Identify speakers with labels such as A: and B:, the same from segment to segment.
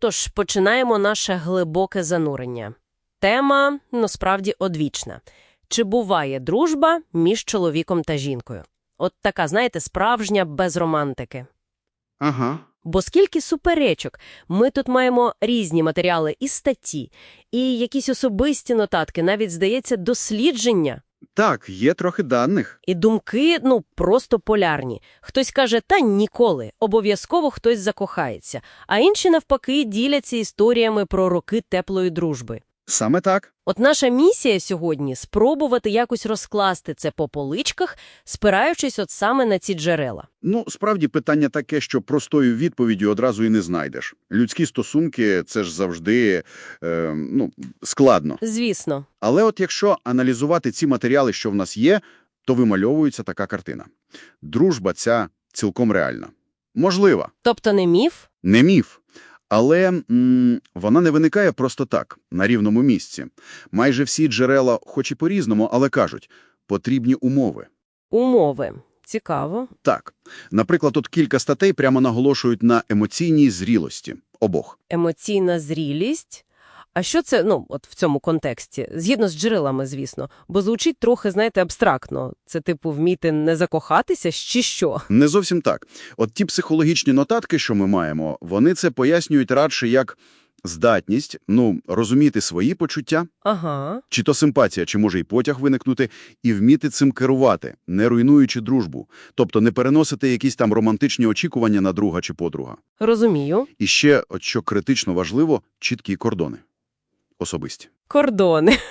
A: Тож починаємо наше глибоке занурення. Тема насправді одвічна. Чи буває дружба між чоловіком та жінкою? От така, знаєте, справжня без романтики.
B: Ага.
A: Бо скільки суперечок, ми тут маємо різні матеріали і статті, і якісь особисті нотатки, навіть, здається, дослідження.
B: Так, є трохи даних.
A: І думки, ну, просто полярні. Хтось каже, та ніколи, обов'язково хтось закохається, а інші, навпаки, діляться історіями про роки теплої дружби.
B: Саме так.
A: От наша місія сьогодні – спробувати якось розкласти це по поличках, спираючись от саме на ці джерела.
B: Ну, справді питання таке, що простою відповіді одразу і не знайдеш. Людські стосунки – це ж завжди е, ну, складно.
A: Звісно.
B: Але от якщо аналізувати ці матеріали, що в нас є, то вимальовується така картина. Дружба ця цілком реальна. Можлива.
A: Тобто не міф?
B: Не міф. Але м, вона не виникає просто так, на рівному місці. Майже всі джерела, хоч і по-різному, але кажуть, потрібні умови.
A: Умови. Цікаво.
B: Так, наприклад, тут кілька статей прямо наголошують на емоційній зрілості обох.
A: Емоційна зрілість. А що це, ну, от в цьому контексті? Згідно з джерелами, звісно. Бо звучить трохи, знаєте, абстрактно. Це, типу, вміти не закохатися, чи що?
B: Не зовсім так. От ті психологічні нотатки, що ми маємо, вони це пояснюють радше як здатність, ну, розуміти свої почуття,
A: Ага.
B: чи то симпатія, чи може й потяг виникнути, і вміти цим керувати, не руйнуючи дружбу. Тобто не переносити якісь там романтичні очікування на друга чи подруга.
A: Розумію.
B: І ще, от що критично важливо, чіткі кордони. Особисті.
A: Кордони.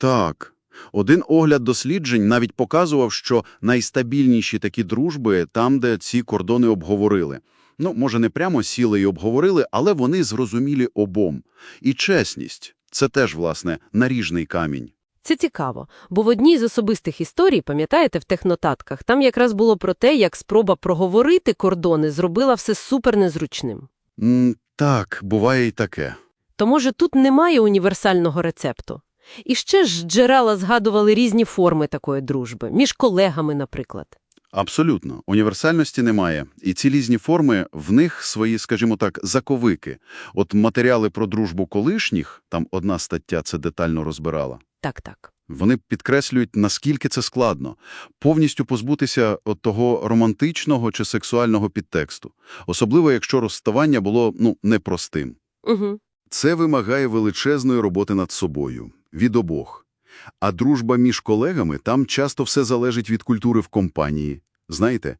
B: Так. Один огляд досліджень навіть показував, що найстабільніші такі дружби там, де ці кордони обговорили. Ну, може, не прямо сіли і обговорили, але вони зрозумілі обом. І чесність – це теж, власне, наріжний камінь.
A: Це цікаво, бо в одній з особистих історій, пам'ятаєте, в технотатках, там якраз було про те, як спроба проговорити кордони зробила все супер незручним.
B: М, так, буває і таке.
A: То, може, тут немає універсального рецепту? І ще ж джерела згадували різні форми такої дружби, між колегами, наприклад.
B: Абсолютно. Універсальності немає. І ці різні форми, в них свої, скажімо так, заковики. От матеріали про дружбу колишніх, там одна стаття це детально розбирала,
A: Так-так.
B: вони підкреслюють, наскільки це складно. Повністю позбутися от того романтичного чи сексуального підтексту. Особливо, якщо розставання було, ну, непростим.
A: Угу.
B: Це вимагає величезної роботи над собою, від обох. А дружба між колегами, там часто все залежить від культури в компанії. Знаєте?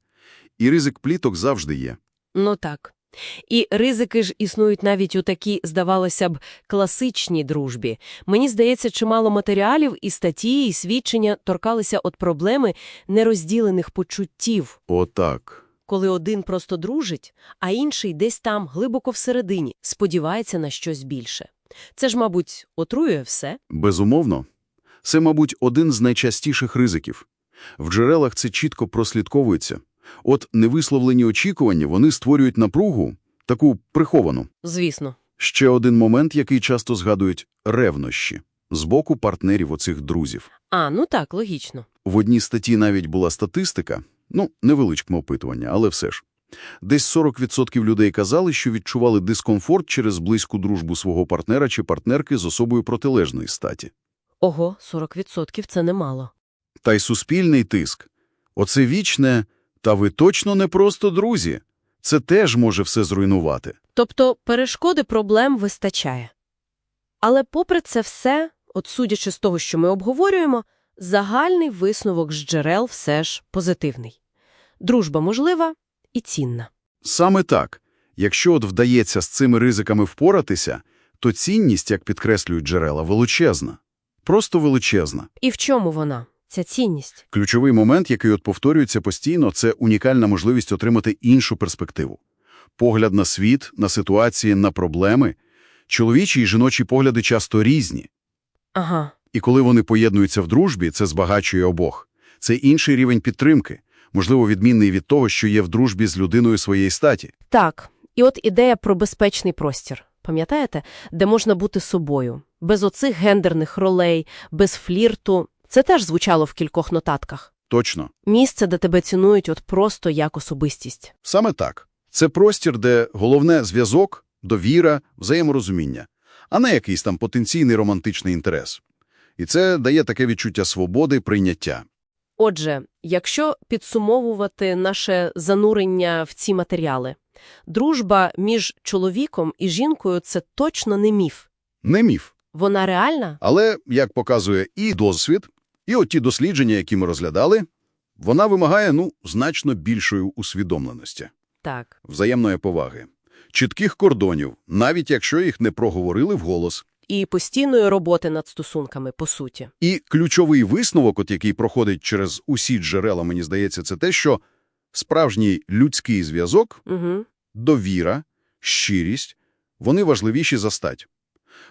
B: І ризик пліток завжди є.
A: Ну так. І ризики ж існують навіть у такій, здавалося б, класичній дружбі. Мені здається, чимало матеріалів і статті, і свідчення торкалися от проблеми нерозділених почуттів,
B: Отак.
A: Коли один просто дружить, а інший десь там, глибоко всередині, сподівається на щось більше. Це ж, мабуть, отруює все.
B: Безумовно. Це, мабуть, один з найчастіших ризиків. В джерелах це чітко прослідковується. От невисловлені очікування, вони створюють напругу, таку приховану.
A: Звісно.
B: Ще один момент, який часто згадують – ревнощі. З боку партнерів оцих друзів.
A: А, ну так, логічно.
B: В одній статті навіть була статистика, ну, невеличке опитування, але все ж. Десь 40% людей казали, що відчували дискомфорт через близьку дружбу свого партнера чи партнерки з особою протилежної статі.
A: Ого, 40% – це немало.
B: Та й суспільний тиск. Оце вічне, та ви точно не просто друзі. Це теж може все зруйнувати.
A: Тобто перешкоди проблем вистачає. Але попри це все, от судячи з того, що ми обговорюємо, загальний висновок з джерел все ж позитивний. Дружба можлива і цінна.
B: Саме так. Якщо от вдається з цими ризиками впоратися, то цінність, як підкреслюють джерела, величезна. Просто величезна.
A: І в чому вона, ця цінність?
B: Ключовий момент, який от повторюється постійно, це унікальна можливість отримати іншу перспективу. Погляд на світ, на ситуації, на проблеми. Чоловічі і жіночі погляди часто різні.
A: Ага,
B: І коли вони поєднуються в дружбі, це збагачує обох. Це інший рівень підтримки, можливо, відмінний від того, що є в дружбі з людиною своєї статі.
A: так. І от ідея про безпечний простір. Пам'ятаєте? Де можна бути собою. Без оцих гендерних ролей, без флірту. Це теж звучало в кількох нотатках.
B: Точно.
A: Місце, де тебе цінують от просто як особистість.
B: Саме так. Це простір, де головне – зв'язок, довіра, взаєморозуміння, а не якийсь там потенційний романтичний інтерес. І це дає таке відчуття свободи, прийняття.
A: Отже, якщо підсумовувати наше занурення в ці матеріали, дружба між чоловіком і жінкою – це точно не міф.
B: Не міф.
A: Вона реальна?
B: Але, як показує і досвід, і от ті дослідження, які ми розглядали, вона вимагає, ну, значно більшої усвідомленості,
A: Так.
B: взаємної поваги, чітких кордонів, навіть якщо їх не проговорили вголос.
A: І постійної роботи над стосунками, по суті.
B: І ключовий висновок, от який проходить через усі джерела, мені здається, це те, що справжній людський зв'язок,
A: Угу.
B: довіра, щирість, вони важливіші за стать,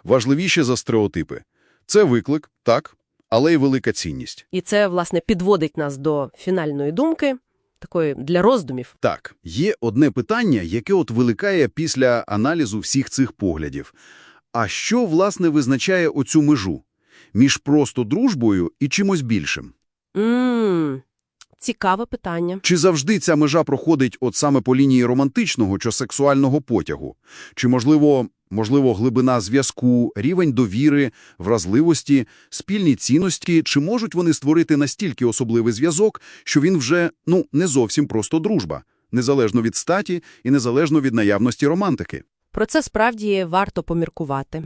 B: важливіші за стереотипи. Це виклик, так, але й велика цінність.
A: І це, власне, підводить нас до фінальної думки, такої для роздумів.
B: Так, є одне питання, яке от виникає після аналізу всіх цих поглядів. А що, власне, визначає оцю межу між просто дружбою і чимось більшим?
A: Ммм, цікаве питання.
B: Чи завжди ця межа проходить от саме по лінії романтичного чи сексуального потягу? Чи, можливо, можливо, глибина зв'язку, рівень довіри, вразливості, спільні цінності, чи можуть вони створити настільки особливий зв'язок, що він вже, ну, не зовсім просто дружба, незалежно від статі і незалежно від наявності романтики?
A: Про це справді варто поміркувати.